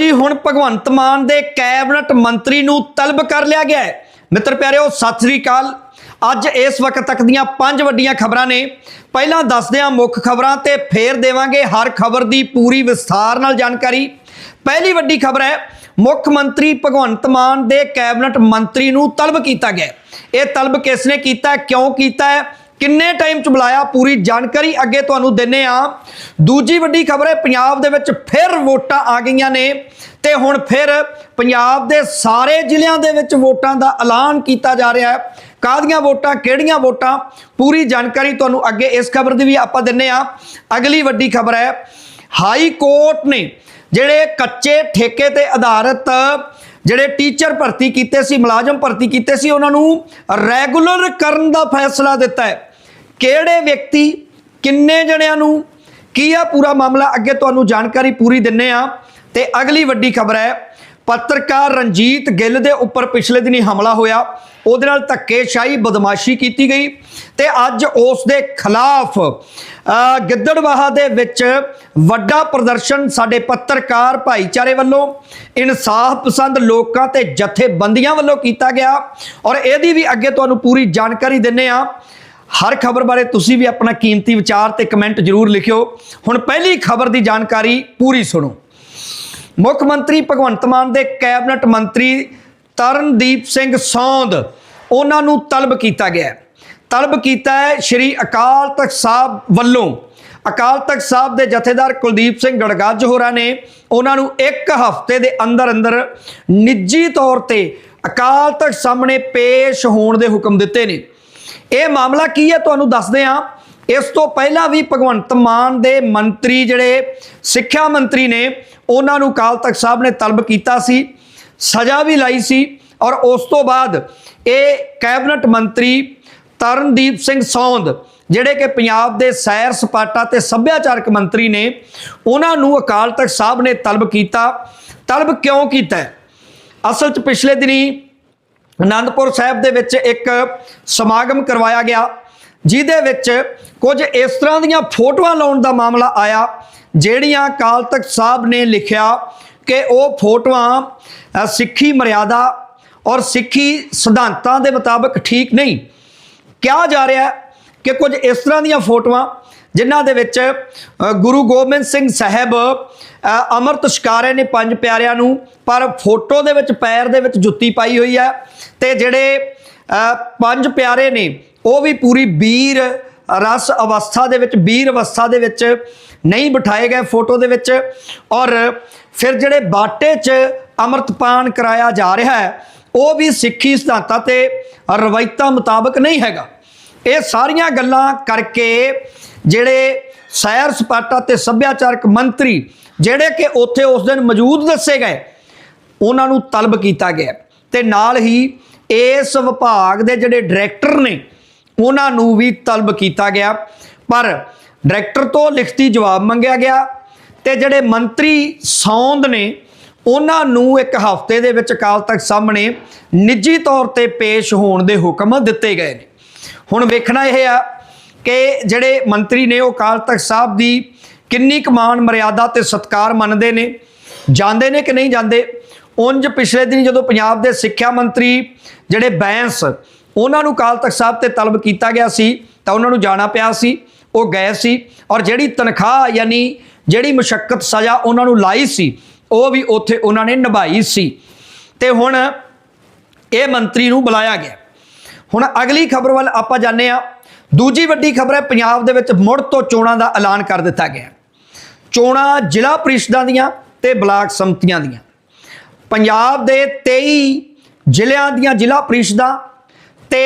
ਜੀ, ਹੁਣ ਭਗਵੰਤ ਮਾਨ ਦੇ ਕੈਬਨਿਟ ਮੰਤਰੀ ਨੂੰ ਤਲਬ ਕਰ ਲਿਆ ਗਿਆ ਹੈ। ਮਿੱਤਰ ਪਿਆਰਿਓ, ਸਤਿ ਸ੍ਰੀ ਅਕਾਲ। ਅੱਜ ਇਸ ਵਕਤ ਤੱਕ ਦੀਆਂ ਪੰਜ ਵੱਡੀਆਂ ਖਬਰਾਂ ਨੇ। ਪਹਿਲਾਂ ਦੱਸਦੇ ਹਾਂ ਮੁੱਖ ਖਬਰਾਂ ਤੇ ਫੇਰ ਦੇਵਾਂਗੇ ਹਰ ਖਬਰ ਦੀ ਪੂਰੀ ਵਿਸਥਾਰ ਨਾਲ ਜਾਣਕਾਰੀ। ਪਹਿਲੀ ਵੱਡੀ ਖਬਰ ਹੈ, ਮੁੱਖ ਮੰਤਰੀ ਭਗਵੰਤ ਮਾਨ ਦੇ ਕੈਬਨਿਟ ਮੰਤਰੀ ਨੂੰ ਤਲਬ ਕੀਤਾ ਗਿਆ ਇਹ ਤਲਬ ਕਿਸ ਨੇ ਕੀਤਾ ਕਿਉਂ ਕੀਤਾ ਹੈ ਕਿੰਨੇ ਟਾਈਮ ਚ ਬੁਲਾਇਆ? ਪੂਰੀ ਜਾਣਕਾਰੀ ਅੱਗੇ ਤੁਹਾਨੂੰ ਦਿੰਨੇ ਆ। ਦੂਜੀ ਵੱਡੀ ਖਬਰ ਹੈ, ਪੰਜਾਬ ਦੇ ਵਿੱਚ ਫਿਰ ਵੋਟਾਂ ਆ ਗਈਆਂ ਨੇ ਤੇ ਹੁਣ ਫਿਰ ਪੰਜਾਬ ਦੇ ਸਾਰੇ ਜ਼ਿਲ੍ਹਿਆਂ ਦੇ ਵਿੱਚ ਵੋਟਾਂ ਦਾ ਐਲਾਨ ਕੀਤਾ ਜਾ ਰਿਹਾ ਹੈ। ਕਾਹਦੀਆਂ ਵੋਟਾਂ, ਕਿਹੜੀਆਂ ਵੋਟਾਂ? ਪੂਰੀ ਜਾਣਕਾਰੀ ਤੁਹਾਨੂੰ ਅੱਗੇ ਇਸ ਖਬਰ ਦੀ ਵੀ ਆਪਾਂ ਦਿੰਨੇ ਆ। ਅਗਲੀ ਵੱਡੀ ਖਬਰ ਹੈ, ਹਾਈ ਕੋਰਟ ਨੇ ਜਿਹੜੇ ਕੱਚੇ ਠੇਕੇ ਤੇ ਆਧਾਰਿਤ ਜਿਹੜੇ ਟੀਚਰ ਭਰਤੀ ਕੀਤੇ ਸੀ, ਮੁਲਾਜ਼ਮ ਭਰਤੀ ਕੀਤੇ ਸੀ, ਉਹਨਾਂ ਨੂੰ ਰੈਗੂਲਰ ਕਰਨ ਦਾ ਫੈਸਲਾ ਦਿੱਤਾ ਹੈ। ਕਿਹੜੇ ਵਿਅਕਤੀ ਕਿੰਨੇ ਜਣਿਆਂ ਨੂੰ ਕੀ ਆ ਪੂਰਾ ਮਾਮਲਾ? ਅੱਗੇ ਤੁਹਾਨੂੰ ਜਾਣਕਾਰੀ ਪੂਰੀ ਦਿੰਨੇ ਆ। ਤੇ ਅਗਲੀ ਵੱਡੀ ਖਬਰ ਹੈ ਪੱਤਰਕਾਰ ਰਣਜੀਤ ਗਿੱਲ ਦੇ ਉੱਪਰ ਪਿਛਲੇ ਦਿਨੀ ਹਮਲਾ ਹੋਇਆ। ਉਹਦੇ ਨਾਲ ਧੱਕੇਸ਼ਾਹੀ ਬਦਮਾਸ਼ੀ ਕੀਤੀ ਗਈ। ਤੇ ਅੱਜ ਉਸ ਦੇ ਖਿਲਾਫ ਅ, ਗਿੱਦੜਵਾਹਾ ਦੇ ਵਿੱਚ ਵੱਡਾ ਪ੍ਰਦਰਸ਼ਨ ਸਾਡੇ ਪੱਤਰਕਾਰ ਭਾਈਚਾਰੇ ਵੱਲੋਂ ਇਨਸਾਫ ਪਸੰਦ ਲੋਕਾਂ ਤੇ ਜਥੇਬੰਦੀਆਂ ਵੱਲੋਂ ਕੀਤਾ ਗਿਆ। ਔਰ ਇਹਦੀ ਵੀ ਅੱਗੇ ਤੁਹਾਨੂੰ ਪੂਰੀ ਜਾਣਕਾਰੀ ਦਿੰਨੇ ਆ। ਹਰ ਖਬਰ ਬਾਰੇ ਤੁਸੀਂ ਵੀ ਆਪਣਾ ਕੀਮਤੀ ਵਿਚਾਰ ਤੇ ਕਮੈਂਟ ਜ਼ਰੂਰ ਲਿਖਿਓ। ਹੁਣ ਪਹਿਲੀ ਖਬਰ ਦੀ ਜਾਣਕਾਰੀ ਪੂਰੀ ਸੁਣੋ। ਮੁੱਖ ਮੰਤਰੀ ਭਗਵੰਤ ਮਾਨ ਦੇ ਕੈਬਨਿਟ ਮੰਤਰੀ ਤਰਨਦੀਪ ਸਿੰਘ ਸੌਂਦ, ਉਹਨਾਂ ਨੂੰ ਤਲਬ ਕੀਤਾ ਗਿਆ ਤਲਬ ਕੀਤਾ ਹੈ ਸ਼੍ਰੀ ਅਕਾਲ ਤਖਤ ਸਾਹਿਬ ਵੱਲੋਂ। ਅਕਾਲ ਤਖਤ ਸਾਹਿਬ ਦੇ ਜਥੇਦਾਰ ਕੁਲਦੀਪ ਸਿੰਘ ਗੜਗੱਜ ਹੋਰਾਂ ਨੇ ਉਹਨਾਂ ਨੂੰ ਇੱਕ ਹਫ਼ਤੇ ਦੇ ਅੰਦਰ ਅੰਦਰ ਨਿੱਜੀ ਤੌਰ ਤੇ ਅਕਾਲ ਤਖਤ ਸਾਹਮਣੇ ਪੇਸ਼ ਹੋਣ ਦੇ ਹੁਕਮ ਦਿੱਤੇ ਨੇ। ਇਹ ਮਾਮਲਾ ਕੀ ਹੈ ਤੁਹਾਨੂੰ ਦੱਸਦੇ ਹਾਂ। ਇਸ ਤੋਂ ਪਹਿਲਾਂ ਵੀ ਭਗਵੰਤ ਮਾਨ ਦੇ ਮੰਤਰੀ ਜਿਹੜੇ ਸਿੱਖਿਆ ਮੰਤਰੀ ਨੇ, ਉਹਨਾਂ ਨੂੰ ਕਾਲ ਤਖਤ ਸਾਹਿਬ ਨੇ ਤਲਬ ਕੀਤਾ ਸੀ, ਸਜ਼ਾ ਵੀ ਲਾਈ ਸੀ ਔਰ ਉਸ ਤੋਂ ਬਾਅਦ ਇਹ ਕੈਬਨਿਟ ਮੰਤਰੀ ਤਰਨਦੀਪ ਸਿੰਘ ਸੌਂਦ, ਜਿਹੜੇ ਕਿ ਪੰਜਾਬ ਦੇ ਸੈਰ ਸਪਾਟਾ ਤੇ ਸੱਭਿਆਚਾਰਕ ਮੰਤਰੀ ਨੇ, ਉਹਨਾਂ ਨੂੰ ਅਕਾਲ ਤਖਤ ਸਾਹਿਬ ਨੇ ਤਲਬ ਕੀਤਾ। ਤਲਬ ਕਿਉਂ ਕੀਤਾ? ਅਸਲ 'ਚ ਪਿਛਲੇ ਦਿਨੀ ਅਨੰਦਪੁਰ ਸਾਹਿਬ ਦੇ ਵਿੱਚ ਇੱਕ ਸਮਾਗਮ ਕਰਵਾਇਆ ਗਿਆ, ਜਿਹਦੇ ਵਿੱਚ ਕੁਝ ਇਸ ਤਰ੍ਹਾਂ ਦੀਆਂ ਫੋਟੋਆਂ ਲਾਉਣ ਦਾ ਮਾਮਲਾ ਆਇਆ, ਜਿਹੜੀਆਂ ਅਕਾਲ ਤਖਤ ਸਾਹਿਬ ਨੇ ਲਿਖਿਆ ਕਿ ਉਹ ਫੋਟੋਆਂ ਸਿੱਖੀ ਮਰਿਆਦਾ ਔਰ ਸਿੱਖੀ ਸਿਧਾਂਤਾਂ ਦੇ ਮੁਤਾਬਕ ਠੀਕ ਨਹੀਂ। ਕਿਹਾ ਜਾ ਰਿਹਾ ਕਿ ਕੁਝ ਇਸ ਤਰ੍ਹਾਂ ਦੀਆਂ ਫੋਟੋਆਂ ਜਿਨ੍ਹਾਂ ਦੇ ਵਿੱਚ ਗੁਰੂ ਗੋਬਿੰਦ ਸਿੰਘ ਸਾਹਿਬ ਅੰਮ੍ਰਿਤ ਛਕਾਰੇ ਨੇ ਪੰਜ ਪਿਆਰਿਆਂ ਨੂੰ, ਪਰ ਫੋਟੋ ਦੇ ਵਿੱਚ, ਪੈਰ ਦੇ ਵਿੱਚ ਜੁੱਤੀ ਪਾਈ ਹੋਈ ਹੈ ਤੇ ਜਿਹੜੇ ਪੰਜ ਪਿਆਰੇ ਨੇ, ਉਹ ਵੀ ਪੂਰੀ ਵੀਰ ਰਸ ਅਵਸਥਾ ਦੇ ਵਿੱਚ ਵੀਰ ਅਵਸਥਾ ਦੇ ਵਿੱਚ ਨਹੀਂ ਬਿਠਾਏ ਗਏ ਫੋਟੋ ਦੇ ਵਿੱਚ। ਔਰ ਫਿਰ ਜਿਹੜੇ ਬਾਟੇ 'ਚ ਅੰਮ੍ਰਿਤਪਾਨ ਕਰਾਇਆ ਜਾ ਰਿਹਾ ਹੈ, ਉਹ ਵੀ ਸਿੱਖੀ ਸਿਧਾਂਤਾਂ ਤੇ ਰਵਾਇਤਾਂ ਮੁਤਾਬਕ ਨਹੀਂ ਹੈਗਾ। ਇਹ ਸਾਰੀਆਂ ਗੱਲਾਂ ਕਰਕੇ ਜਿਹੜੇ ਸੈਰ ਸਪਾਟਾ ਤੇ ਸੱਭਿਆਚਾਰਕ ਮੰਤਰੀ ਜਿਹੜੇ ਕਿ ਉੱਥੇ ਉਸ ਦਿਨ ਮੌਜੂਦ ਦੱਸੇ ਗਏ, ਉਹਨਾਂ ਨੂੰ ਤਲਬ ਕੀਤਾ ਗਿਆ। ਤੇ ਨਾਲ ਹੀ ਇਸ ਵਿਭਾਗ ਦੇ ਜਿਹੜੇ ਡਾਇਰੈਕਟਰ ਨੇ, ਉਹਨਾਂ ਨੂੰ ਵੀ ਤਲਬ ਕੀਤਾ ਗਿਆ। ਪਰ ਡਾਇਰੈਕਟਰ ਤੋਂ ਲਿਖਤੀ ਜਵਾਬ ਮੰਗਿਆ ਗਿਆ ਤੇ ਜਿਹੜੇ ਮੰਤਰੀ ਸੌਂਦ ਨੇ, ਉਹਨਾਂ ਨੂੰ ਇੱਕ ਹਫ਼ਤੇ ਦੇ ਵਿੱਚ ਅਕਾਲ ਤਖਤ ਸਾਹਮਣੇ ਨਿੱਜੀ ਤੌਰ ਤੇ ਪੇਸ਼ ਹੋਣ ਦੇ ਹੁਕਮ ਦਿੱਤੇ ਗਏ ਨੇ। ਹੁਣ ਵੇਖਣਾ ਇਹ ਆ ਕਿ ਜਿਹੜੇ ਮੰਤਰੀ ਨੇ ਉਹ ਅਕਾਲ ਤਖਤ ਸਾਹਿਬ ਦੀ ਕਿੰਨੀ ਕਮਾਨ ਮਰਿਆਦਾ ਤੇ ਸਤਕਾਰ ਮੰਨਦੇ ਨੇ? ਜਾਂਦੇ ਨੇ ਕਿ ਨਹੀਂ ਜਾਂਦੇ? ਉਂਝ ਪਿਛਲੇ ਦਿਨ ਜਦੋਂ ਪੰਜਾਬ ਦੇ ਸਿੱਖਿਆ ਮੰਤਰੀ ਜਿਹੜੇ ਬੈਂਸ, ਉਹਨਾਂ ਨੂੰ ਅਕਾਲ ਤਖਤ ਸਾਹਿਬ ਤੇ ਤਲਬ ਕੀਤਾ ਗਿਆ ਸੀ, ਤਾਂ ਉਹਨਾਂ ਨੂੰ ਜਾਣਾ ਪਿਆ ਸੀ, ਉਹ ਗਏ ਸੀ ਔਰ ਜਿਹੜੀ ਤਨਖਾਹ ਯਾਨੀ ਜਿਹੜੀ ਮੁਸ਼ਕਲ ਸਜ਼ਾ ਉਹਨਾਂ ਨੂੰ ਲਾਈ ਸੀ, ਉਹ ਵੀ ਉੱਥੇ ਉਹਨਾਂ ਨੇ ਨਿਭਾਈ ਸੀ। ਤੇ ਹੁਣ ਇਹ ਮੰਤਰੀ ਨੂੰ ਬੁਲਾਇਆ ਗਿਆ। ਹੁਣ ਅਗਲੀ ਖਬਰ ਵੱਲ ਆਪਾਂ ਜਾਂਦੇ ਆ ਦੂਜੀ ਵੱਡੀ ਖਬਰ ਹੈ, ਪੰਜਾਬ ਦੇ ਵਿੱਚ ਮੁੜ ਤੋਂ ਚੋਣਾਂ ਦਾ ਐਲਾਨ ਕਰ ਦਿੱਤਾ ਗਿਆ। ਚੋਣਾਂ ਜ਼ਿਲ੍ਹਾ ਪ੍ਰੀਸ਼ਦਾਂ ਦੀਆਂ ਤੇ ਬਲਾਕ ਸੰਮਤੀਆਂ ਦੀਆਂ। ਪੰਜਾਬ ਦੇ 23 ਜ਼ਿਲ੍ਹਿਆਂ ਦੀਆਂ ਜ਼ਿਲ੍ਹਾ ਪ੍ਰੀਸ਼ਦਾਂ ਤੇ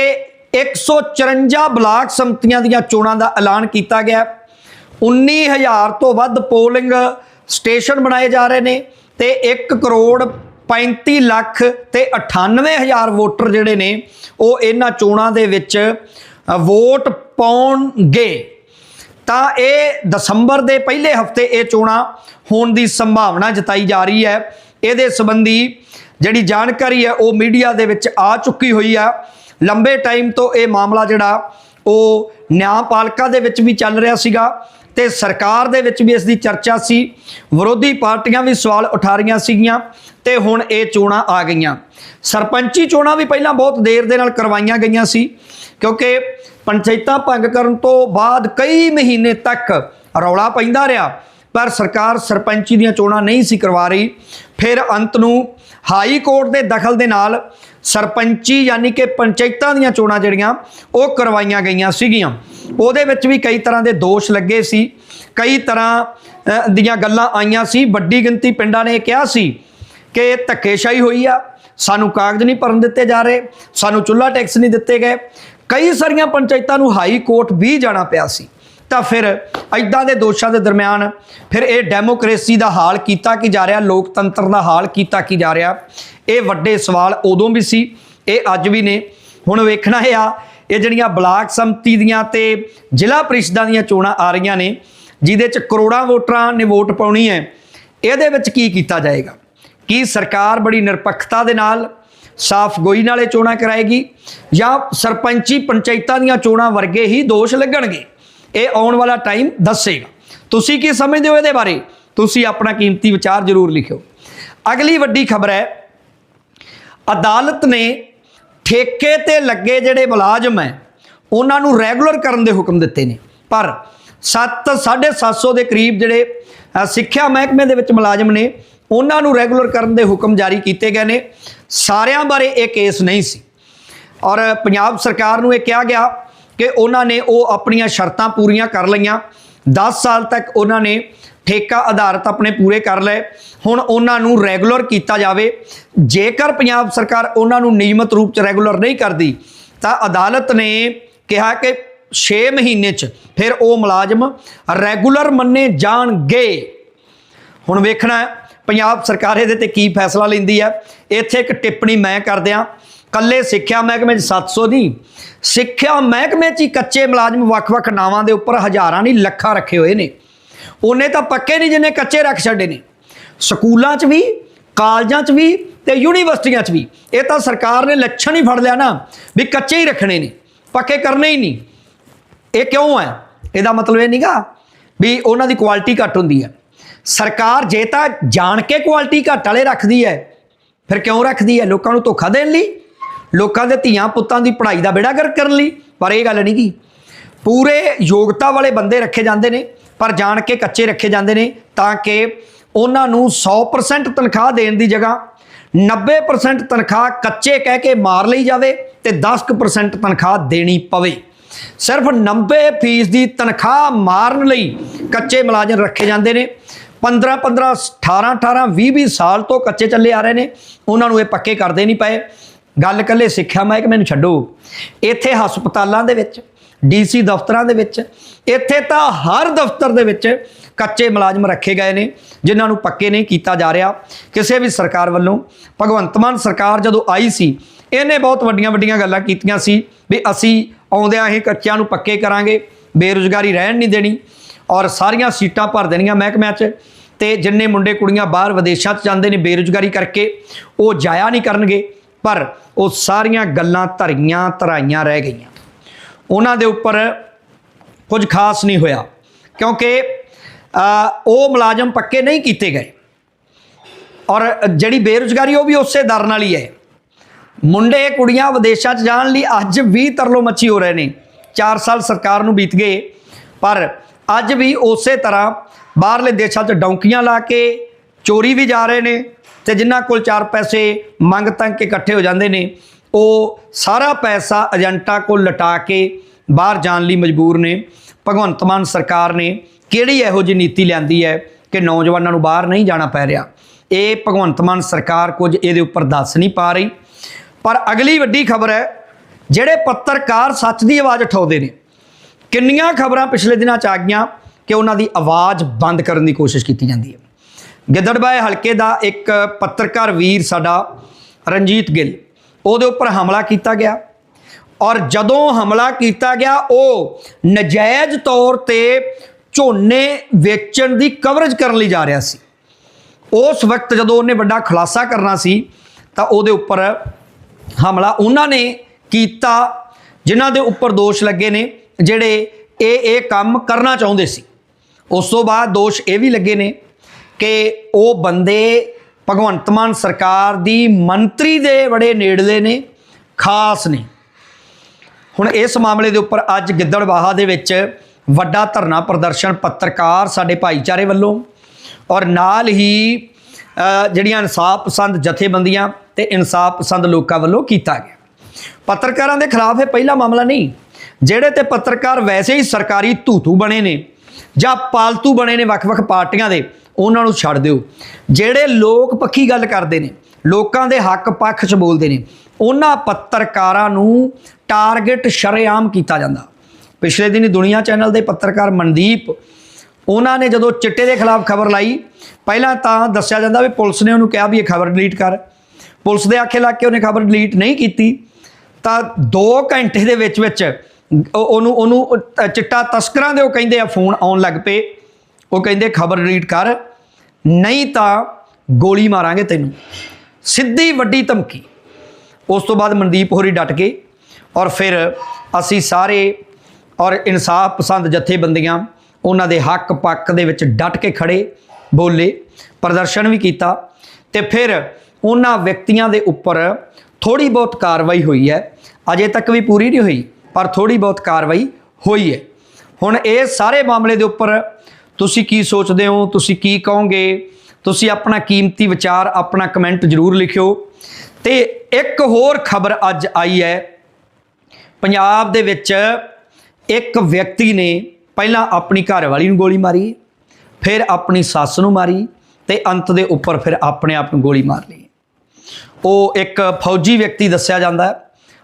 154 ਬਲਾਕ ਸੰਮਤੀਆਂ ਦੀਆਂ ਚੋਣਾਂ ਦਾ ਐਲਾਨ ਕੀਤਾ ਗਿਆ 19000 ਤੋਂ ਵੱਧ ਪੋਲਿੰਗ ਸਟੇਸ਼ਨ ਬਣਾਏ ਜਾ ਰਹੇ ਨੇ ਤੇ 1 ਕਰੋੜ 35 ਲੱਖ ਤੇ 98000 ਵੋਟਰ ਜਿਹੜੇ ਨੇ, ਉਹ ਇਹਨਾਂ ਚੋਣਾਂ ਦੇ ਵਿੱਚ ਵੋਟ ਪਾਉਣਗੇ। ਤਾਂ ਇਹ ਦਸੰਬਰ ਦੇ ਪਹਿਲੇ ਹਫ਼ਤੇ ਇਹ ਚੋਣਾਂ ਹੋਣ ਦੀ ਸੰਭਾਵਨਾ ਜਤਾਈ ਜਾ ਰਹੀ ਹੈ। ਇਹਦੇ ਸੰਬੰਧੀ ਜਿਹੜੀ ਜਾਣਕਾਰੀ ਹੈ, ਉਹ ਮੀਡੀਆ ਦੇ ਵਿੱਚ ਆ ਚੁੱਕੀ ਹੋਈ ਆ ਲੰਬੇ ਟਾਈਮ ਤੋਂ ਇਹ ਮਾਮਲਾ ਜਿਹੜਾ, ਉਹ ਨਿਆਂਪਾਲਿਕਾ ਦੇ ਵਿੱਚ ਵੀ ਚੱਲ ਰਿਹਾ ਸੀਗਾ ਤੇ ਸਰਕਾਰ ਦੇ ਵਿੱਚ ਵੀ ਇਸ ਦੀ ਚਰਚਾ ਸੀ। ਵਿਰੋਧੀ ਪਾਰਟੀਆਂ ਵੀ ਸਵਾਲ ਉਠਾ ਰਹੀਆਂ ਸੀਗੀਆਂ ਤੇ ਹੁਣ ਇਹ ਚੋਣਾਂ ਆ ਗਈਆਂ। ਸਰਪੰਚੀ ਚੋਣਾਂ ਵੀ ਪਹਿਲਾਂ ਬਹੁਤ ਦੇਰ ਦੇ ਨਾਲ ਕਰਵਾਈਆਂ ਗਈਆਂ ਸੀ, ਕਿਉਂਕਿ ਪੰਚਾਇਤਾਂ ਭੰਗ ਕਰਨ ਤੋਂ ਬਾਅਦ ਕਈ ਮਹੀਨੇ ਤੱਕ ਰੌਲਾ ਪੈਂਦਾ ਰਿਹਾ, ਪਰ ਸਰਕਾਰ ਸਰਪੰਚੀ ਦੀਆਂ ਚੋਣਾਂ ਨਹੀਂ ਸੀ ਕਰਵਾ ਰਹੀ। ਫਿਰ ਅੰਤ ਨੂੰ ਹਾਈ ਕੋਰਟ ਦੇ ਦਖਲ ਦੇ ਨਾਲ ਸਰਪੰਚੀ ਯਾਨੀ ਕਿ ਪੰਚਾਇਤਾਂ ਦੀਆਂ ਚੋਣਾਂ ਜਿਹੜੀਆਂ, ਉਹ ਕਰਵਾਈਆਂ ਗਈਆਂ ਸੀਗੀਆਂ। ਉਹਦੇ ਵਿੱਚ ਵੀ ਕਈ ਤਰ੍ਹਾਂ ਦੇ ਦੋਸ਼ ਲੱਗੇ ਸੀ। ਕਈ ਤਰ੍ਹਾਂ ਦੀਆਂ ਗੱਲਾਂ ਆਈਆਂ ਸੀ। ਵੱਡੀ ਗਿਣਤੀ ਪਿੰਡਾਂ ਨੇ ਇਹ ਕਿਹਾ ਸੀ ਕਿ ਧੱਕੇਸ਼ਾਹੀ ਹੋਈ ਆ, ਸਾਨੂੰ ਕਾਗਜ਼ ਨਹੀਂ ਭਰਨ ਦਿੱਤੇ ਜਾ ਰਹੇ, ਸਾਨੂੰ ਚੁੱਲ੍ਹਾ ਟੈਕਸ ਨਹੀਂ ਦਿੱਤੇ ਗਏ। ਕਈ ਸਾਰੀਆਂ ਪੰਚਾਇਤਾਂ ਨੂੰ ਹਾਈ ਕੋਰਟ ਵੀ ਜਾਣਾ ਪਿਆ ਸੀ। ਤਾਂ ਫਿਰ ਐਦਾਂ ਦੇ ਦੋਸ਼ਾਂ ਦੇ ਦਰਮਿਆਨ ਫਿਰ ਇਹ ਡੈਮੋਕ੍ਰੇਸੀ ਦਾ ਹਾਲ ਕੀਤਾ ਕੀ ਜਾ ਰਿਹਾ, ਲੋਕਤੰਤਰ ਦਾ ਹਾਲ ਕੀਤਾ ਕੀ ਜਾ ਰਿਹਾ, ਇਹ ਵੱਡੇ ਸਵਾਲ ਉਦੋਂ ਵੀ ਸੀ, ਇਹ ਅੱਜ ਵੀ ਨੇ। ਹੁਣ ਵੇਖਣਾ ਇਹ ਆ, ਇਹ ਜਿਹੜੀਆਂ ਬਲਾਕ ਸੰਮਤੀ ਦੀਆਂ ਤੇ ਜ਼ਿਲ੍ਹਾ ਪ੍ਰੀਸ਼ਦਾਂ ਦੀਆਂ ਚੋਣਾਂ ਆ ਰਹੀਆਂ ਨੇ, ਜਿਹਦੇ ਚ ਕਰੋੜਾਂ ਵੋਟਰਾਂ ਨੇ ਵੋਟ ਪਾਉਣੀ ਹੈ, ਇਹਦੇ ਵਿੱਚ ਕੀ ਕੀਤਾ ਜਾਏਗਾ? ਕੀ ਸਰਕਾਰ ਬੜੀ ਨਿਰਪੱਖਤਾ ਦੇ ਨਾਲ ਸਾਫ਼ ਗੋਈ ਨਾਲੇ ਚੋਣਾਂ ਕਰਾਏਗੀ ਜਾਂ ਸਰਪੰਚੀ ਪੰਚਾਇਤਾਂ ਦੀਆਂ ਚੋਣਾਂ ਵਰਗੇ ਹੀ ਦੋਸ਼ ਲੱਗਣਗੇ। ਇਹ ਆਉਣ ਵਾਲਾ ਟਾਈਮ ਦੱਸੇਗਾ। ਤੁਸੀਂ ਕੀ ਸਮਝਦੇ ਹੋ ਇਹਦੇ ਬਾਰੇ? ਤੁਸੀਂ ਆਪਣਾ ਕੀਮਤੀ ਵਿਚਾਰ ਜ਼ਰੂਰ ਲਿਖਿਓ। ਅਗਲੀ ਵੱਡੀ ਖਬਰ ਹੈ, ਅਦਾਲਤ ਨੇ ਠੇਕੇ ਤੇ ਲੱਗੇ ਜਿਹੜੇ ਮੁਲਾਜ਼ਮ ਹੈ, ਉਹਨਾਂ ਨੂੰ ਰੈਗੂਲਰ ਕਰਨ ਦੇ ਹੁਕਮ ਦਿੱਤੇ ਨੇ। ਪਰ 7 750 ਦੇ ਕਰੀਬ ਜਿਹੜੇ ਸਿੱਖਿਆ ਮਹਿਕਮੇ ਦੇ ਵਿੱਚ ਮੁਲਾਜ਼ਮ ਨੇ ਉਹਨਾਂ ਨੂੰ ਰੈਗੂਲਰ ਕਰਨ ਦੇ ਹੁਕਮ ਜਾਰੀ ਕੀਤੇ ਗਏ ਨੇ। ਸਾਰਿਆਂ ਬਾਰੇ ਇਹ ਕੇਸ ਨਹੀਂ ਸੀ। ਔਰ ਪੰਜਾਬ ਸਰਕਾਰ ਨੂੰ ਇਹ ਕਿਹਾ ਗਿਆ ਕਿ ਉਹਨਾਂ ਨੇ ਉਹ ਆਪਣੀਆਂ ਸ਼ਰਤਾਂ ਪੂਰੀਆਂ ਕਰ ਲਈਆਂ। 10 ਸਾਲ ਤੱਕ ਉਹਨਾਂ ਨੇ ਠੇਕਾ ਆਧਾਰਿਤ ਆਪਣੇ ਪੂਰੇ ਕਰ ਲਏ। ਹੁਣ ਉਹਨਾਂ ਨੂੰ ਰੈਗੂਲਰ ਕੀਤਾ ਜਾਵੇ। ਜੇਕਰ ਪੰਜਾਬ ਸਰਕਾਰ ਉਹਨਾਂ ਨੂੰ ਨਿਯਮਤ ਰੂਪ ਚ ਰੈਗੂਲਰ ਨਹੀਂ ਕਰਦੀ, ਤਾਂ ਅਦਾਲਤ ਨੇ ਕਿਹਾ ਕਿ 6 ਮਹੀਨੇ ਚ ਫਿਰ ਉਹ ਮੁਲਾਜ਼ਮ ਰੈਗੂਲਰ ਮੰਨੇ ਜਾਣਗੇ। ਹੁਣ ਵੇਖਣਾ ਹੈ ਪੰਜਾਬ ਸਰਕਾਰ ਇਹਦੇ ਤੇ ਕੀ ਫੈਸਲਾ ਲੈਂਦੀ ਹੈ? ਇੱਥੇ ਇੱਕ ਟਿੱਪਣੀ ਮੈਂ ਕਰਦਿਆਂ ਕੱਲੇ ਸਿੱਖਿਆ ਮਹਿਕਮੇ 'ਚ 700 ਨਹੀਂ, ਸਿੱਖਿਆ ਮਹਿਕਮੇ 'ਚ ਹੀ ਕੱਚੇ ਮੁਲਾਜ਼ਮ ਵੱਖ-ਵੱਖ ਨਾਵਾਂ ਦੇ ਉੱਪਰ ਹਜ਼ਾਰਾਂ ਨਹੀਂ, ਲੱਖਾਂ ਰੱਖੇ ਹੋਏ ਨੇ। ਉਹਨੇ ਤਾਂ ਪੱਕੇ ਨਹੀਂ ਜਿੰਨੇ ਕੱਚੇ ਰੱਖ ਛੱਡੇ ਨੇ। ਸਕੂਲਾਂ 'ਚ ਵੀ, ਕਾਲਜਾਂ 'ਚ ਵੀ ਤੇ ਯੂਨੀਵਰਸਿਟੀਆਂ 'ਚ ਵੀ। ਇਹ ਤਾਂ ਸਰਕਾਰ ਨੇ ਲੱਛਣ ਹੀ ਫੜ ਲਿਆ ਨਾ ਵੀ ਕੱਚੇ ਹੀ ਰੱਖਣੇ ਨੇ। ਪੱਕੇ ਕਰਨੇ ਹੀ ਨਹੀਂ। ਇਹ ਕਿਉਂ ਹੈ? ਇਹਦਾ ਮਤਲਬ ਇਹ ਨਹੀਂਗਾ ਵੀ ਉਹਨਾਂ ਦੀ ਕੁਆਲਿਟੀ ਘੱਟ ਹੁੰਦੀ ਹੈ। ਸਰਕਾਰ ਜੇ ਤਾਂ ਜਾਣ ਕੇ ਕੁਆਲਿਟੀ ਘੱਟ ਵਾਲੇ ਰੱਖਦੀ ਹੈ, ਫਿਰ ਕਿਉਂ ਰੱਖਦੀ ਹੈ? ਲੋਕਾਂ ਨੂੰ ਧੋਖਾ ਦੇਣ ਲਈ, ਲੋਕਾਂ ਦੇ ਧੀਆਂ ਪੁੱਤਾਂ ਦੀ ਪੜ੍ਹਾਈ ਦਾ ਬੇੜਾ ਗਰਕ ਕਰਨ ਲਈ, ਪਰ ਇਹ ਗੱਲ ਨਹੀਂ ਕੀ ਪੂਰੇ ਯੋਗਤਾ ਵਾਲੇ ਬੰਦੇ ਰੱਖੇ ਜਾਂਦੇ ਨੇ, ਪਰ ਜਾਣ ਕੇ ਕੱਚੇ ਰੱਖੇ ਜਾਂਦੇ ਨੇ, ਤਾਂ ਕਿ ਉਹਨਾਂ ਨੂੰ 100% ਤਨਖਾਹ ਦੇਣ ਦੀ ਜਗ੍ਹਾ 90% ਤਨਖਾਹ ਕੱਚੇ ਕਹਿ ਕੇ ਮਾਰ ਲਈ ਜਾਵੇ ਤੇ 10% ਤਨਖਾਹ ਦੇਣੀ ਪਵੇ। ਸਿਰਫ 90% ਦੀ ਤਨਖਾਹ ਮਾਰਨ ਲਈ ਕੱਚੇ ਮੁਲਾਜ਼ਮ ਰੱਖੇ ਜਾਂਦੇ ਨੇ 15 15 18 18 20 20 ਸਾਲ ਤੋਂ ਕੱਚੇ ਚੱਲੇ ਆ ਰਹੇ ਨੇ। ਉਹਨਾਂ ਨੂੰ ਇਹ ਪੱਕੇ ਕਰਦੇ ਨਹੀਂ ਪਏ। ਗੱਲ ਕੱਲੇ ਸਿੱਖਿਆ ਮਹਿਕਮੇ ਨੂੰ ਛੱਡੋ। ਇੱਥੇ ਹਸਪਤਾਲਾਂ ਦੇ ਵਿੱਚ ਡੀਸੀ ਦਫ਼ਤਰਾਂ ਦੇ ਵਿੱਚ, ਇੱਥੇ ਤਾਂ ਹਰ ਦਫ਼ਤਰ ਦੇ ਵਿੱਚ ਕੱਚੇ ਮੁਲਾਜ਼ਮ ਰੱਖੇ ਗਏ ਨੇ, ਜਿਨ੍ਹਾਂ ਨੂੰ ਪੱਕੇ ਨਹੀਂ ਕੀਤਾ ਜਾ ਰਿਹਾ। ਕਿਸੇ ਵੀ ਸਰਕਾਰ ਵੱਲੋਂ, ਭਗਵੰਤ ਮਾਨ ਸਰਕਾਰ ਜਦੋਂ ਆਈ ਸੀ, ਇਹਨੇ ਬਹੁਤ ਵੱਡੀਆਂ ਵੱਡੀਆਂ ਗੱਲਾਂ ਕੀਤੀਆਂ ਸੀ ਵੀ ਅਸੀਂ ਆਉਂਦਿਆਂ ਹੀ ਕੱਚਿਆਂ ਨੂੰ ਪੱਕੇ ਕਰਾਂਗੇ। ਬੇਰੁਜ਼ਗਾਰੀ ਰਹਿਣ ਨਹੀਂ ਦੇਣੀ। ਔਰ ਸਾਰੀਆਂ ਸੀਟਾਂ ਭਰ ਦੇਣੀਆਂ ਮਹਿਕਮਿਆਂ 'ਚ। ਤੇ ਜਿੰਨੇ ਮੁੰਡੇ ਕੁੜੀਆਂ ਬਾਹਰ ਵਿਦੇਸ਼ਾਂ 'ਚ ਜਾਂਦੇ ਨੇ ਬੇਰੁਜ਼ਗਾਰੀ ਕਰਕੇ, ਉਹ ਜਾਇਆ ਨਹੀਂ ਕਰਨਗੇ, ਪਰ ਉਹ ਸਾਰੀਆਂ ਗੱਲਾਂ ਧਰੀਆਂ ਧਰਾਈਆਂ ਰਹਿ ਗਈਆਂ। ਉਹਨਾਂ ਦੇ ਉੱਪਰ ਕੁਝ ਖਾਸ ਨਹੀਂ ਹੋਇਆ, ਕਿਉਂਕਿ ਉਹ ਮੁਲਾਜ਼ਮ ਪੱਕੇ ਨਹੀਂ ਕੀਤੇ ਗਏ। ਔਰ ਜਿਹੜੀ ਬੇਰੁਜ਼ਗਾਰੀ ਉਹ ਵੀ ਉਸੇ ਦਰ ਨਾਲ ਹੀ ਹੈ। ਮੁੰਡੇ, ਕੁੜੀਆਂ ਵਿਦੇਸ਼ਾਂ 'ਚ ਜਾਣ ਲਈ ਅੱਜ ਵੀ ਤਰਲੋ ਮੱਛੀ ਹੋ ਰਹੇ ਨੇ। 4 ਸਾਲ ਸਰਕਾਰ ਨੂੰ ਬੀਤ ਗਏ, ਪਰ ਅੱਜ ਵੀ ਉਸੇ ਤਰ੍ਹਾਂ ਬਾਹਰਲੇ ਦੇਸ਼ਾਂ 'ਚ ਡੌਂਕੀਆਂ ਲਾ ਕੇ ਚੋਰੀ ਵੀ ਜਾ ਰਹੇ ਨੇ ਤੇ ਜਿਨ੍ਹਾਂ ਕੋਲ ਚਾਰ ਪੈਸੇ ਮੰਗ ਤੰਗ ਕੇ ਇਕੱਠੇ ਹੋ ਜਾਂਦੇ ਨੇ, ਉਹ ਸਾਰਾ ਪੈਸਾ ਏਜੰਟਾਂ ਕੋਲ ਲਟਾ ਕੇ ਬਾਹਰ ਜਾਣ ਲਈ ਮਜਬੂਰ ਨੇ। ਭਗਵੰਤ ਮਾਨ ਸਰਕਾਰ ਨੇ ਕਿਹੜੀ ਇਹੋ ਜਿਹੀ ਨੀਤੀ ਲਿਆਂਦੀ ਹੈ ਕਿ ਨੌਜਵਾਨਾਂ ਨੂੰ ਬਾਹਰ ਨਹੀਂ ਜਾਣਾ ਪੈ ਰਿਹਾ? ਇਹ ਭਗਵੰਤ ਮਾਨ ਸਰਕਾਰ ਕੁਝ ਇਹਦੇ ਉੱਪਰ ਦੱਸ ਨਹੀਂ ਪਾ ਰਹੀ। ਪਰ ਅਗਲੀ ਵੱਡੀ ਖਬਰ ਹੈ, ਜਿਹੜੇ ਪੱਤਰਕਾਰ ਸੱਚ ਦੀ ਆਵਾਜ਼ ਉਠਾਉਂਦੇ ਨੇ ਕਿੰਨੀਆਂ ਖਬਰਾਂ ਪਿਛਲੇ ਦਿਨਾਂ ਚ ਆ ਗਈਆਂ ਕਿ ਉਹਨਾਂ ਦੀ ਆਵਾਜ਼ ਬੰਦ ਕਰਨ ਦੀ ਕੋਸ਼ਿਸ਼ ਕੀਤੀ ਜਾਂਦੀ ਹੈ। ਗਿੱਦੜਬਾਏ ਹਲਕੇ ਦਾ ਇੱਕ ਪੱਤਰਕਾਰ ਵੀਰ ਸਾਡਾ, ਰਣਜੀਤ ਗਿੱਲ, ਉਹਦੇ ਉੱਪਰ ਹਮਲਾ ਕੀਤਾ ਗਿਆ ਔਰ ਜਦੋਂ ਹਮਲਾ ਕੀਤਾ ਗਿਆ, ਉਹ ਨਜਾਇਜ਼ ਤੌਰ ਤੇ ਝੋਨੇ ਵੇਚਣ ਦੀ ਕਵਰੇਜ ਕਰਨ ਲਈ ਜਾ ਰਿਹਾ ਸੀ। ਉਸ ਵਕਤ ਜਦੋਂ ਉਹਨੇ ਵੱਡਾ ਖੁਲਾਸਾ ਕਰਨਾ ਸੀ, ਤਾਂ ਉਹਦੇ ਉੱਪਰ ਹਮਲਾ ਉਹਨਾਂ ਨੇ ਕੀਤਾ, ਜਿਨ੍ਹਾਂ ਦੇ ਉੱਪਰ ਦੋਸ਼ ਲੱਗੇ ਨੇ। ਜਿਹੜੇ ਇਹ ਇਹ ਕੰਮ ਕਰਨਾ ਚਾਹੁੰਦੇ ਸੀ। ਉਸ ਤੋਂ ਬਾਅਦ ਦੋਸ਼ ਇਹ ਵੀ ਲੱਗੇ ਨੇ ਕਿ ਉਹ ਬੰਦੇ ਭਗਵੰਤ ਮਾਨ ਸਰਕਾਰ ਦੀ ਮੰਤਰੀ ਦੇ ਬੜੇ ਨੇੜਲੇ ਨੇ, ਖਾਸ ਨੇ। ਹੁਣ ਇਸ ਮਾਮਲੇ ਦੇ ਉੱਪਰ ਅੱਜ ਗਿੱਦੜਬਾਹਾ ਦੇ ਵਿੱਚ ਵੱਡਾ ਧਰਨਾ ਪ੍ਰਦਰਸ਼ਨ ਪੱਤਰਕਾਰ ਸਾਡੇ ਭਾਈਚਾਰੇ ਵੱਲੋਂ ਔਰ ਨਾਲ ਹੀ ਜਿਹੜੀਆਂ ਇਨਸਾਫ ਪਸੰਦ ਜਥੇਬੰਦੀਆਂ ਤੇ ਇਨਸਾਫ ਪਸੰਦ ਲੋਕਾਂ ਵੱਲੋਂ ਕੀਤਾ ਗਿਆ। ਪੱਤਰਕਾਰਾਂ ਦੇ ਖਿਲਾਫ ਇਹ ਪਹਿਲਾ ਮਾਮਲਾ ਨਹੀਂ ਜਿਹੜੇ ਤੇ ਪੱਤਰਕਾਰ ਵੈਸੇ ਹੀ ਸਰਕਾਰੀ ਧੂਤੂ ਬਣੇ ਨੇ ਜਾਂ ਪਾਲਤੂ ਬਣੇ ਨੇ ਵੱਖ-ਵੱਖ ਪਾਰਟੀਆਂ ਦੇ, ਉਹਨਾਂ ਨੂੰ ਛੱਡ ਦਿਓ। ਜਿਹੜੇ ਲੋਕ ਪੱਖੀ ਗੱਲ ਕਰਦੇ ਨੇ, ਲੋਕਾਂ ਦੇ ਹੱਕ ਪੱਖ 'ਚ ਬੋਲਦੇ ਨੇ, ਉਹਨਾਂ ਪੱਤਰਕਾਰਾਂ ਨੂੰ ਟਾਰਗੇਟ ਸ਼ਰੇਆਮ ਕੀਤਾ ਜਾਂਦਾ। ਪਿਛਲੇ ਦਿਨੀ ਦੁਨੀਆ ਚੈਨਲ ਦੇ ਪੱਤਰਕਾਰ ਮਨਦੀਪ, ਉਹਨਾਂ ਨੇ ਜਦੋਂ ਚਿੱਟੇ ਦੇ ਖਿਲਾਫ ਖਬਰ ਲਾਈ, ਪਹਿਲਾਂ ਤਾਂ ਦੱਸਿਆ ਜਾਂਦਾ ਵੀ ਪੁਲਿਸ ਨੇ ਉਹਨੂੰ ਕਿਹਾ ਵੀ ਇਹ ਖਬਰ ਡਿਲੀਟ ਕਰ। ਪੁਲਿਸ ਦੇ ਆਖੇ ਲੱਗ ਕੇ ਉਹਨੇ ਖਬਰ ਡਿਲੀਟ ਨਹੀਂ ਕੀਤੀ। ਤਾਂ 2 ਘੰਟੇ ਦੇ ਵਿੱਚ ਵਿੱਚ ਉਹਨੂੰ ਉਹਨੂੰ ਚਿੱਟਾ ਤਸਕਰਾਂ ਦੇ ਉਹ ਕਹਿੰਦੇ ਆ, ਫੋਨ ਆਉਣ ਲੱਗ ਪਏ। ਉਹ ਕਹਿੰਦੇ, ਖਬਰ ਡਿਲੀਟ ਕਰ। ਨਹੀਂ ਤਾਂ ਗੋਲੀ ਮਾਰਾਂਗੇ ਤੈਨੂੰ। ਸਿੱਧੀ ਵੱਡੀ ਧਮਕੀ। ਉਸ ਤੋਂ ਬਾਅਦ ਮਨਦੀਪ ਹੋਰੀ ਡਟ ਗਏ ਔਰ ਫਿਰ ਅਸੀਂ ਸਾਰੇ ਔਰ ਇਨਸਾਫ ਪਸੰਦ ਜਥੇਬੰਦੀਆਂ ਉਹਨਾਂ ਦੇ ਹੱਕ ਪੱਕ ਦੇ ਵਿੱਚ ਡਟ ਕੇ ਖੜੇ, ਬੋਲੇ, ਪ੍ਰਦਰਸ਼ਨ ਵੀ ਕੀਤਾ ਤੇ ਫਿਰ ਉਹਨਾਂ ਵਿਅਕਤੀਆਂ ਦੇ ਉੱਪਰ ਥੋੜੀ ਬਹੁਤ ਕਾਰਵਾਈ ਹੋਈ ਹੈ। ਅਜੇ ਤੱਕ ਵੀ ਪੂਰੀ ਨਹੀਂ ਹੋਈ। ਪਰ ਥੋੜੀ ਬਹੁਤ ਕਾਰਵਾਈ ਹੋਈ ਹੈ। ਹੁਣ ਇਹ ਸਾਰੇ ਮਾਮਲੇ ਦੇ ਉੱਪਰ ਤੁਸੀਂ ਕੀ ਸੋਚਦੇ ਹੋ, ਤੁਸੀਂ ਕੀ ਕਹੋਗੇ? ਤੁਸੀਂ ਆਪਣਾ ਕੀਮਤੀ ਵਿਚਾਰ, ਆਪਣਾ ਕਮੈਂਟ ਜ਼ਰੂਰ ਲਿਖਿਓ। ਤੇ ਇੱਕ ਹੋਰ ਖਬਰ ਅੱਜ ਆਈ ਹੈ। ਪੰਜਾਬ ਦੇ ਵਿੱਚ ਇੱਕ ਵਿਅਕਤੀ ਨੇ ਪਹਿਲਾਂ ਆਪਣੀ ਘਰਵਾਲੀ ਨੂੰ ਗੋਲੀ ਮਾਰੀ, ਫਿਰ ਆਪਣੀ ਸੱਸ ਨੂੰ ਮਾਰੀ ਤੇ ਅੰਤ ਦੇ ਉੱਪਰ ਫਿਰ ਆਪਣੇ ਆਪ ਨੂੰ ਗੋਲੀ ਮਾਰ ਲਈ। ਉਹ ਇੱਕ ਫੌਜੀ ਵਿਅਕਤੀ ਦੱਸਿਆ ਜਾਂਦਾ ਹੈ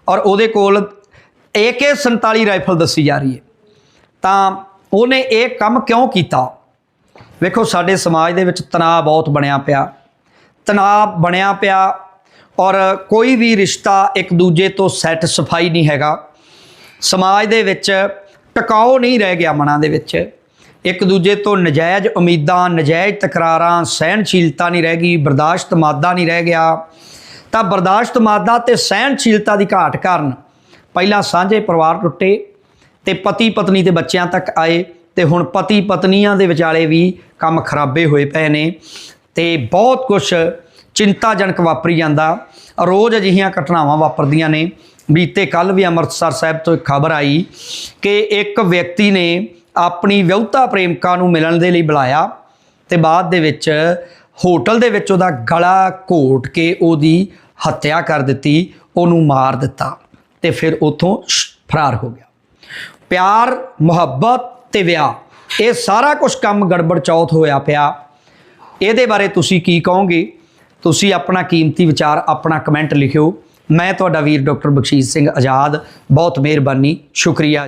ਔਰ ਉਹਦੇ ਕੋਲ AK47 ਰਾਈਫਲ ਦੱਸੀ ਜਾ ਰਹੀ ਹੈ। ਤਾਂ ਉਹਨੇ ਇਹ ਕੰਮ ਕਿਉਂ ਕੀਤਾ? ਵੇਖੋ, ਸਾਡੇ ਸਮਾਜ ਦੇ ਵਿੱਚ ਤਣਾਅ ਬਹੁਤ ਬਣਿਆ ਪਿਆ। ਤਣਾਅ ਬਣਿਆ ਪਿਆ ਔਰ ਕੋਈ ਵੀ ਰਿਸ਼ਤਾ ਇੱਕ ਦੂਜੇ ਤੋਂ ਸੈਟੀਸਫਾਈ ਨਹੀਂ ਹੈਗਾ। ਸਮਾਜ ਦੇ ਵਿੱਚ ਟਿਕਾਓ ਨਹੀਂ ਰਹਿ ਗਿਆ ਮਨਾਂ ਦੇ ਵਿੱਚ। ਇੱਕ ਦੂਜੇ ਤੋਂ ਨਜਾਇਜ਼ ਉਮੀਦਾਂ, ਨਜਾਇਜ਼ ਤਕਰਾਰਾਂ, ਸਹਿਣਸ਼ੀਲਤਾ ਨਹੀਂ ਰਹਿ ਗਈ, ਬਰਦਾਸ਼ਤ ਮਾਦਾ ਨਹੀਂ ਰਹਿ ਗਿਆ। ਤਾਂ ਬਰਦਾਸ਼ਤ ਮਾਦਾ ਤੇ ਸਹਿਣਸ਼ੀਲਤਾ ਦੀ ਘਾਟ ਕਾਰਨ ਪਹਿਲਾਂ ਸਾਂਝੇ ਪਰਿਵਾਰ ਟੁੱਟੇ ਤੇ ਪਤੀ ਪਤਨੀ ਤੇ ਬੱਚਿਆਂ ਤੱਕ ਆਏ ਤੇ ਹੁਣ ਪਤੀ ਪਤਨੀਆਂ ਦੇ ਵਿਚਾਲੇ ਵੀ ਕੰਮ ਖਰਾਬੇ ਹੋਏ ਪਏ ਨੇ ਤੇ ਬਹੁਤ ਕੁਝ ਚਿੰਤਾਜਨਕ ਵਾਪਰੀ ਜਾਂਦਾ। ਰੋਜ਼ ਅਜਿਹੀਆਂ ਘਟਨਾਵਾਂ ਵਾਪਰਦੀਆਂ ਨੇ। ਬੀਤੇ ਕੱਲ ਵੀ ਅੰਮ੍ਰਿਤਸਰ ਸਾਹਿਬ ਤੋਂ ਇੱਕ ਖਬਰ ਆਈ ਕਿ ਇੱਕ ਵਿਅਕਤੀ ਨੇ ਆਪਣੀ ਵਿਆਹੁਤਾ ਪ੍ਰੇਮਿਕਾ ਨੂੰ ਮਿਲਣ ਦੇ ਲਈ ਬੁਲਾਇਆ ਤੇ ਬਾਅਦ ਦੇ ਵਿੱਚ ਹੋਟਲ ਦੇ ਵਿੱਚ ਉਹਦਾ ਗਲਾ ਘੋਟ ਕੇ ਉਹਦੀ ਹੱਤਿਆ ਕਰ ਦਿੱਤੀ, ਉਹਨੂੰ ਮਾਰ ਦਿੱਤਾ। ਤੇ ਫਿਰ ਉਥੋਂ ਫਰਾਰ ਹੋ ਗਿਆ। ਪਿਆਰ, ਮੁਹੱਬਤ ਤੇ ਵਿਆਹ, ਇਹ ਸਾਰਾ ਕੁਝ ਕੰਮ ਗੜਬੜ ਚੌਥ ਹੋਇਆ ਪਿਆ। ਇਹਦੇ ਬਾਰੇ ਤੁਸੀਂ ਕੀ ਕਹੋਗੇ? ਤੁਸੀਂ ਆਪਣਾ ਕੀਮਤੀ ਵਿਚਾਰ, ਆਪਣਾ ਕਮੈਂਟ ਲਿਖਿਓ। ਮੈਂ ਤੁਹਾਡਾ ਵੀਰ ਡਾਕਟਰ ਬਖਸ਼ੀਸ਼ ਸਿੰਘ ਆਜ਼ਾਦ। ਬਹੁਤ ਮਿਹਰਬਾਨੀ। ਸ਼ੁਕਰੀਆ।